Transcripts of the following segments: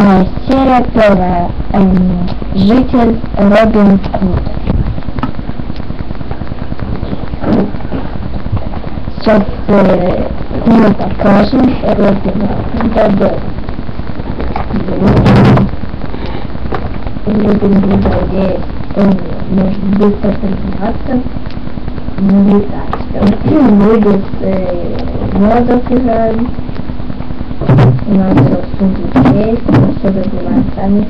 Э, серия первая. Эм, житель Робин Худ. Сейчас мы покажем Робина Худа. Робин Худа, где он может быстро передвигаться, не летать. Э, мозг играем. У нас рассудок есть, все добиваем сами.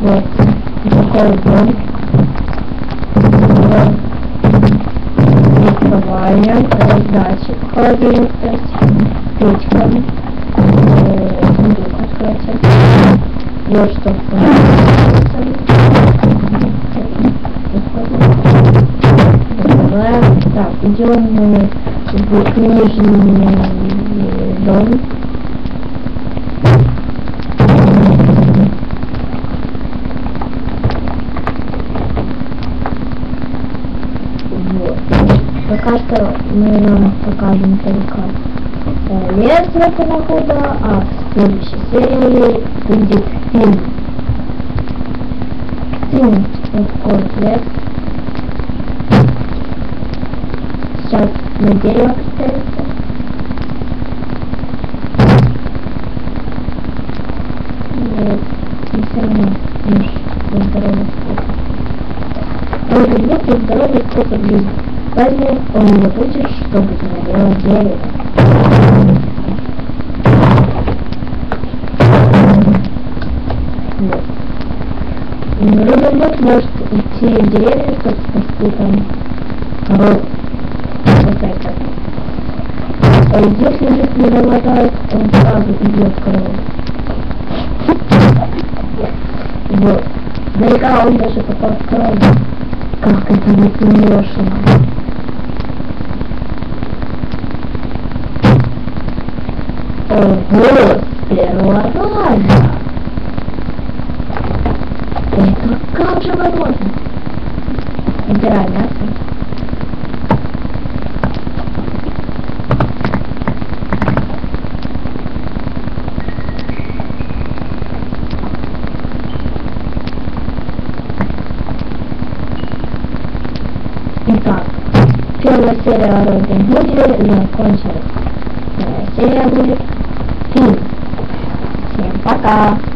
Вот, такой дом. Открываем, раздачи, холодильник, печка, сундук открывается. Вот что Открываем. Так, идем книжный дом. Вот. Пока что мы вам покажем только э, лес этого года, а в следующей серии будет фильм. Фильм «Город лес». Сейчас на дерево поставится. Вот. И все равно наш здоровый Он вернется здоровый сколько ближе. Поэтому он не хочет, чтобы загорело дерево. Робот может идти в деревню, чтобы спасти там корову. Это. Если же не хватает, он сразу идет в корову. Вот. Далеко он даже попал в корову. Как это не смешно. Ого, первого раза. Это как же возможно? Убирай мясо. Первая серия о Робин Худе закончилась. Серия будет фильм. Всем пока!